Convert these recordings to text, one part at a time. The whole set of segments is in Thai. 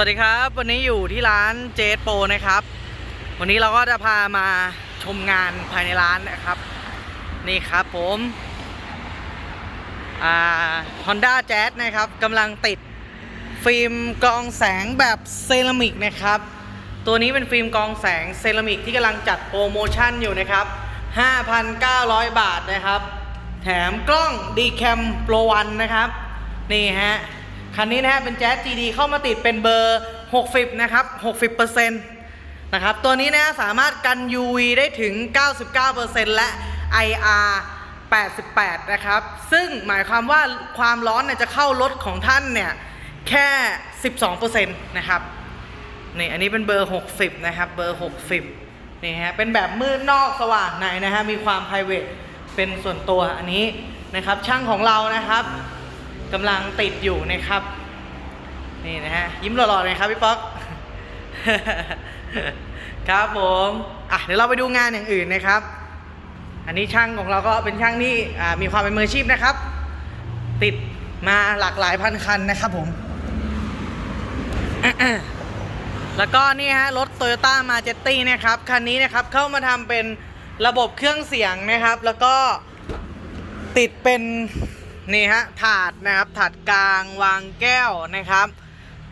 วัสดีครับวันนี้อยู่ที่ร้านเจสโปนะครับ วันนี้เราก็จะพามาชมงานภายในร้านนะครับ นี่ครับผมอ่า Honda Jazz นะครับกำลังติดฟิล์มกรองแสงแบบเซรามิกนะครับ ตัวนี้เป็นฟิล์มกรองแสงเซรามิกที่กำลังจัดโปรโมชั่นอยู่นะครับ 5,900 บาทนะครับ แถมกล้อง Dcam Pro 1นะครับ นี่ฮะ คันนี้นะฮะเป็น Jazz GD เข้ามาติดเป็นเบอร์ 60 นะครับ 60%นะครับ ตัวนี้นะสามารถกัน UV ได้ถึง 99%และ IR 88 นะครับ ซึ่งหมายความว่าความร้อนเนี่ยจะเข้ารถของท่านเนี่ย แค่ 12%นะครับ นี่อันนี้เป็นเบอร์ 60 นะครับ เบอร์ 60 นี่ฮะ เป็นแบบมืดนอกสว่างในนะฮะ มีความ p r i v a t เป็นส่วนตัวอันนี้นะครับ ช่างของเรานะครับ กำลังติดอยู่นะครับ นี่นะฮะ ยิ้มหล่อๆเลยครับพี่ป๊อก ครับผม อะเดี๋ยวเราไปดูงานอย่างอื่นนะครับ อันนี้ช่างของเราก็เป็นช่างที่มีความเป็นมืออาชีพนะครับ ติดมาหลากหลายพันคันนะครับผม แล้วก็นี่ฮะรถ Toyota m a j e t t i นะครับ คันนี้นะครับเข้ามาทำเป็นระบบเครื่องเสียงนะครับ แล้วก็ติดเป็น นี่ฮะถาดนะครับถาดกลางวางแก้วนะครับ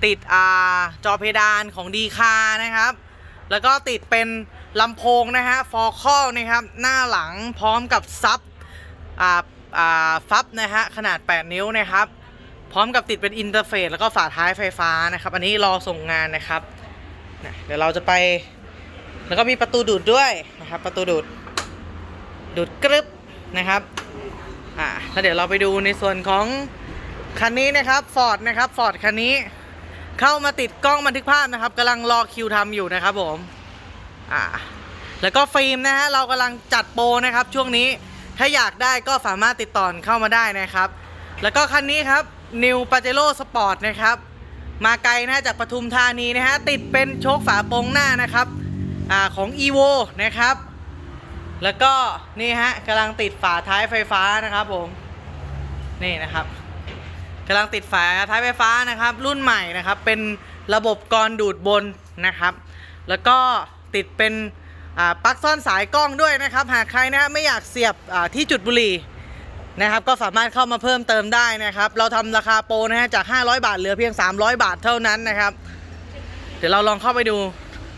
ติดอ่าจอเพดานของดีคานะครับ แล้วก็ติดเป็นลำโพงนะฮะฟอร์คอลนะครับ หน้าหลังพร้อมกับซับอ่าอ่าฟับนะฮะขนาด 8 นิ้วนะครับ พร้อมกับติดเป็นอินเทอร์เฟซแล้วก็ฝาท้ายไฟฟ้านะครับ อันนี้รอส่งงานนะครับเดี๋ยวเราจะไป แล้วก็มีประตูดูดด้วยนะครับ ประตูดูดดูดกรึบนะครับ อ่าแล้วเดี๋ยวเราไปดูในส่วนของคันนี้นะครับฟอร์ดนะครับฟอร์ดคันนี้เข้ามาติดกล้องบันทึกภาพนะครับกำลังรอคิวทำอยู่นะครับผมอ่าแล้วก็ฟิล์มนะฮะเรากำลังจัดโปรนะครับช่วงนี้ถ้าอยากได้ก็สามารถติดต่อเข้ามาได้นะครับ แล้วก็คันนี้ครับ New Pajero Sport นะครับมาไกลนะจากปทุมธานีนะฮะติดเป็นโชคฝาโปรงหน้านะครับอาของ EVO นะครับ แล้วก็นี่ฮะกำลังติดฝาท้ายไฟฟ้านะครับผม นี่นะครับกำลังติดฝาท้ายไฟฟ้านะครับ รุ่นใหม่นะครับ เป็นระบบกรดูดบนนะครับ แล้วก็ติดเป็นปลั๊กซ่อนสายกล้องด้วยนะครับ หากใครนะฮะไม่อยากเสียบที่จุดบุหรี่นะครับ ก็สามารถเข้ามาเพิ่มเติมได้นะครับ เราทำราคาโปรนะฮะจาก 500 บาทเหลือเพียง 300 บาทเท่านั้นนะครับ เดี๋ยวเราลองเข้าไปดู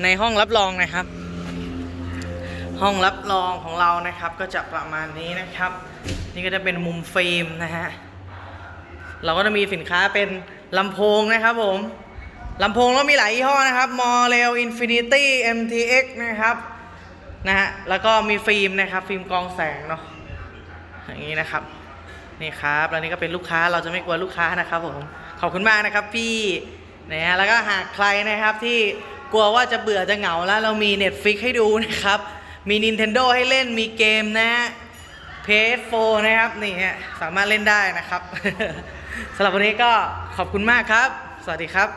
ในห้องรับรองนะครับ ห้องรับรองของเรานะครับ ก็จะประมาณนี้นะครับ นี่ก็จะเป็นมุมฟิล์มนะฮะเราก็จะมีสินค้าเป็นลำโพงนะครับผมลำโพงเรามีหลายยี่ห้อนะครับมอเรลอินฟินิตี้ MTX นะครับนะฮะแล้วก็มีฟิล์มนะครับ ฟิล์มกองแสงเนาะอย่างนี้นะครับนี่ครับแล้วนี่ก็เป็นลูกค้าเราจะไม่กลัวลูกค้านะครับผมขอบคุณมากนะครับพี่นะฮะแล้วก็หากใครนะครับที่กลัวว่าจะเบื่อจะเหงาแล้วเรามี Netflix ให้ดูนะครับ มี Nintendo ให้เล่นมีเกมนะฮะ PS4 นะครับนี่ฮะสามารถเล่นได้นะครับ สำหรับวันนี้ก็ขอบคุณมากครับ สวัสดีครับ